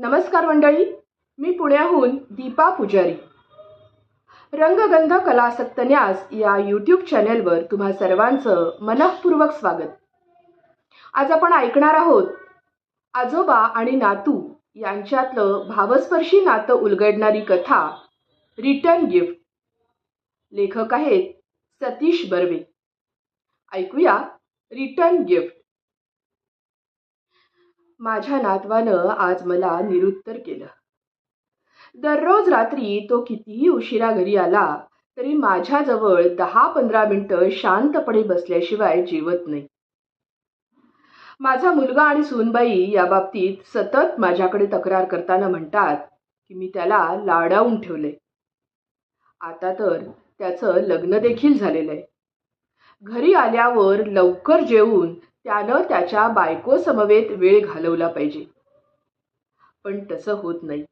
नमस्कार मंडळी मी पुण्याहून दीपा पुजारी. रंगगंध कलासक्त न्यास या यूट्यूब चॅनेलवर तुम्हा सर्वांचं मनःपूर्वक स्वागत. आज आपण ऐकणार आहोत आजोबा आणि नातू यांच्यातलं भावस्पर्शी नातं उलगडणारी कथा रिटर्न गिफ्ट लेखक आहेत सतीश बर्वे. ऐकूया रिटर्न गिफ्ट माझ्या नातवानं आज मला निरुत्तर केलं. दररोज रात्री तो कितीही उशिरा घरी आला तरी माझ्याजवळ दहा पंधरा मिनटं शांतपणे बसल्याशिवाय जीवत नाही. माझा मुलगा आणि सूनबाई या बाबतीत सतत माझ्याकडे तक्रार करताना म्हणतात की मी त्याला लाडावून ठेवले आता तर त्याचं लग्न देखील झालेलं आहे. घरी आल्यावर लवकर जेवून त्यानं त्याच्या बायकोसमवेत वेळ घालवला पाहिजे. पण तसं होत नाही.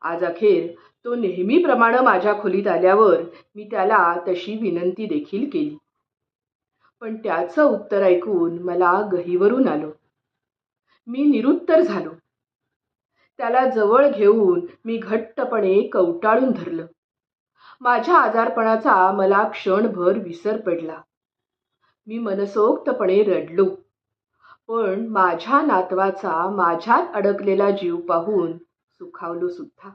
आज अखेर तो नेहमीप्रमाणे माझ्या खोलीत आल्यावर मी त्याला तशी विनंती देखील केली. पण त्याचं उत्तर ऐकून मला गहीवरून आलो. मी निरुत्तर झालो. त्याला जवळ घेऊन मी घट्टपणे कवटाळून धरलं. माझ्या आजारपणाचा मला क्षणभर विसर पडला. मी मनसोक्तपणे रडलो. पण माझ्या नातवाचा माझ्यात अडकलेला जीव पाहून सुखावलो सुद्धा.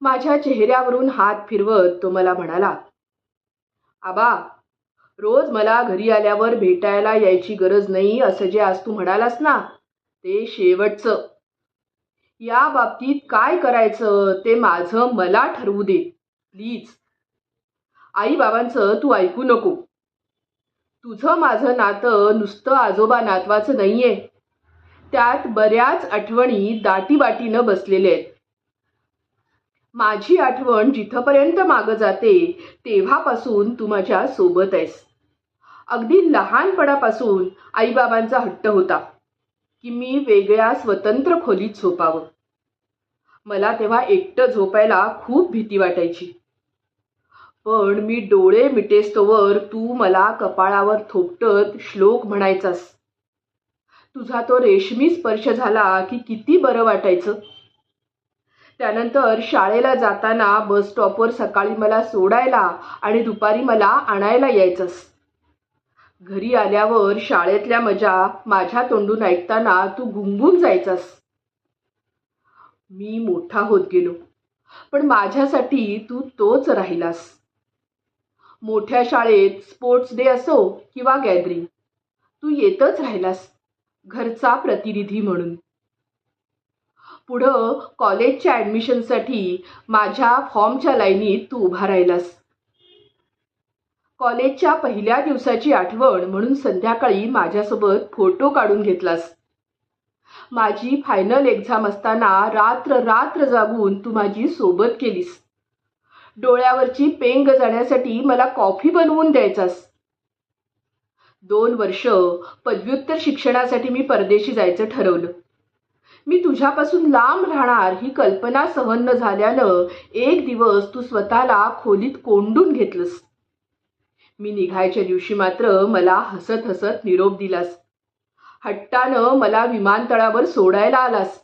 माझ्या चेहऱ्यावरून हात फिरवत तो मला म्हणाला आबा रोज मला घरी आल्यावर भेटायला यायची गरज नाही असं जे आज तू म्हणालास ना ते शेवटचं. या बाबतीत काय करायचं ते माझं मला ठरवू दे प्लीज. आई बाबांचं तू ऐकू नको. तुझं माझं नातं नुसतं आजोबा नातवाचं नाहीये. त्यात बऱ्याच आठवणी दाटीबाटीनं बसलेल्या आहेत. माझी आठवण जिथपर्यंत मागं जाते तेव्हापासून तू माझ्या सोबत आहेस. अगदी लहानपणापासून आईबाबांचा हट्ट होता की मी वेगळ्या स्वतंत्र खोलीत झोपावं. मला तेव्हा एकटं झोपायला खूप भीती वाटायची. पण मी डोळे मिटेस्तोवर तू मला कपाळावर थोपटत श्लोक म्हणायचास. तुझा तो रेशमी स्पर्श झाला की किती बरं वाटायचं. त्यानंतर शाळेला जाताना बस स्टॉपवर सकाळी मला सोडायला आणि दुपारी मला आणायला यायचंस. घरी आल्यावर शाळेतल्या मजा माझ्या तोंडून ऐकताना तू घुंगून जायचास. मी मोठा होत गेलो पण माझ्यासाठी तू तोच राहिलास. मोठ्या शाळेत स्पोर्ट्स डे असो किंवा गॅदरिंग तू येतच राहिलास. घरचा प्रतिनिधी म्हणून. पुढं कॉलेजच्या ॲडमिशनसाठी माझ्या फॉर्मच्या लाईनीत तू उभा राहिलास. कॉलेजच्या पहिल्या दिवसाची आठवण म्हणून संध्याकाळी माझ्यासोबत फोटो काढून घेतलास. माझी फायनल एक्झाम असताना रात्र रात्र जागून तू माझी सोबत केलीस. डोळ्यावरची पेंग जाण्यासाठी मला कॉफी बनवून द्यायचास. दोन वर्ष पदव्युत्तर शिक्षणासाठी मी परदेशी जायचं ठरवलं. मी तुझ्यापासून लांब राहणार ही कल्पना सहन न झाल्यानं एक दिवस तू स्वतःला खोलीत कोंडून घेतलंस. मी निघायच्या दिवशी मात्र मला हसत हसत निरोप दिलास. हट्टानं मला विमानतळावर सोडायला आलास.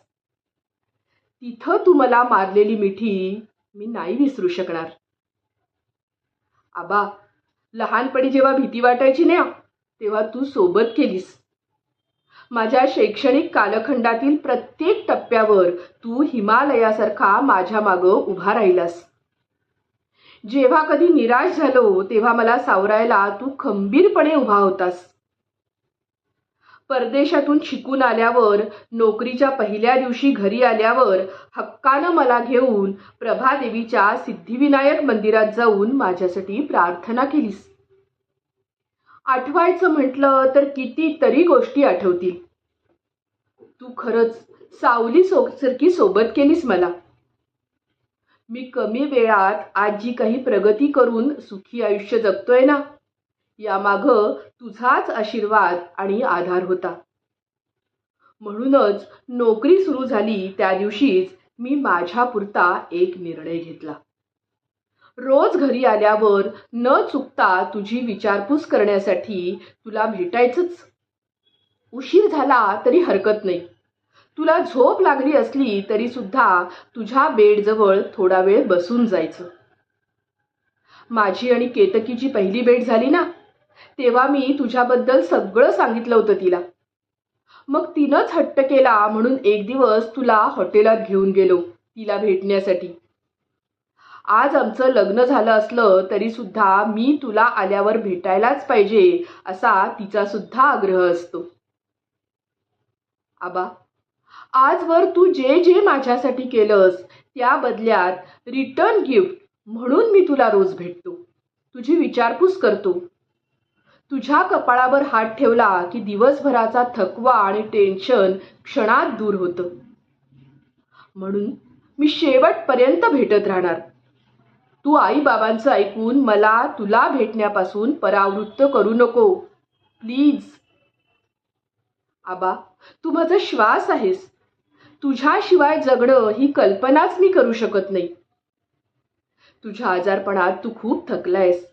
तिथं तू मला मारलेली मिठी मी नाही विसरू शकणार. आबा लहानपणी जेव्हा भीती वाटायची ना तेव्हा तू सोबत केलीस. माझ्या शैक्षणिक कालखंडातील प्रत्येक टप्प्यावर तू हिमालयासारखा माझ्या मागं उभा राहिलास. जेव्हा कधी निराश झालो तेव्हा मला सावरायला तू खंबीरपणे उभा होतास. परदेशातून शिकून आल्यावर नोकरीच्या पहिल्या दिवशी घरी आल्यावर हक्कानं मला घेऊन प्रभादेवीच्या सिद्धिविनायक मंदिरात जाऊन माझ्यासाठी प्रार्थना केलीस. आठवायचं म्हटलं तर कितीतरी गोष्टी आठवतील. तू खरंच सावली सोसारखी सोबत केलीस मला. मी कमी वेळात आज जी काही प्रगती करून सुखी आयुष्य जगतोय ना? यामागं तुझाच आशीर्वाद आणि आधार होता. म्हणूनच नोकरी सुरू झाली त्या दिवशीच मी माझ्यापुरता एक निर्णय घेतला. रोज घरी आल्यावर न चुकता तुझी विचारपूस करण्यासाठी तुला भेटायचंच. उशीर झाला तरी हरकत नाही. तुला झोप लागली असली तरी सुद्धा तुझ्या बेडजवळ थोडा वेळ बसून जायचं. माझी आणि केतकीची पहिली भेट झाली ना? तेव्हा मी तुझ्याबद्दल सगळं सांगितलं होतं तिला. मग तिनंच हट्ट केला म्हणून एक दिवस तुला हॉटेलात घेऊन गेलो तिला भेटण्यासाठी. आज आमचं लग्न झालं असलं तरी सुद्धा मी तुला आल्यावर भेटायलाच पाहिजे असा तिचा सुद्धा आग्रह असतो. आबा आजवर तू जे जे माझ्यासाठी केलंस त्या बदल्यात रिटर्न गिफ्ट म्हणून मी तुला रोज भेटतो. तुझी विचारपूस करतो. तुझ्या कपाळावर हात ठेवला की दिवसभराचा थकवा आणि टेन्शन क्षणात दूर होतं. म्हणून मी शेवटपर्यंत भेटत राहणार. तू आई बाबांचं ऐकून मला तुला भेटण्यापासून परावृत्त करू नको. प्लीज. आबा तू माझा श्वास आहेस. तुझ्याशिवाय जगणं ही कल्पनाच मी करू शकत नाही. तुझ्या आजारपणात तू खूप थकलायस.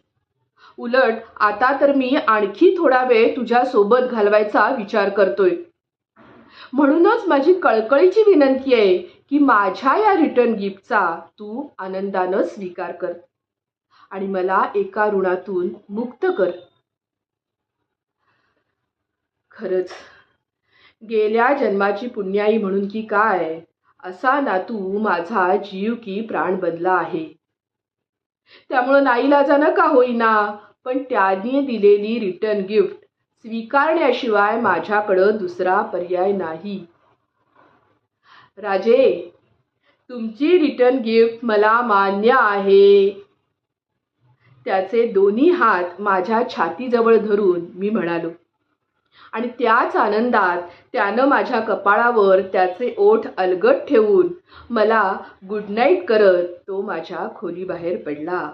उलट आता तर मी आणखी थोडा वेळ तुझ्या सोबत घालवायचा विचार करतोय. म्हणूनच माझी कळकळीची विनंती आहे की माझ्या या रिटर्न गिफ्टचा तू आनंदानं स्वीकार कर आणि मला एका ऋणातून मुक्त कर. खरंच गेल्या जन्माची पुण्याई म्हणून की काय असा नातू माझा जीव की प्राण बनला आहे. त्यामुळं नाईलाजानं का होईना. पण त्याने दिलेली रिटर्न गिफ्ट स्वीकारण्याशिवाय माझ्याकडं दुसरा पर्याय नाही. राजे तुमची रिटर्न गिफ्ट मला मान्य आहे. त्याचे दोन्ही हात माझ्या छातीजवळ धरून मी म्हणालो. आणि त्याच आनंदात त्यानं माझ्या कपाळावर त्याचे ओठ अलगट ठेवून मला गुड नाईट करत तो माझ्या खोलीबाहेर पडला.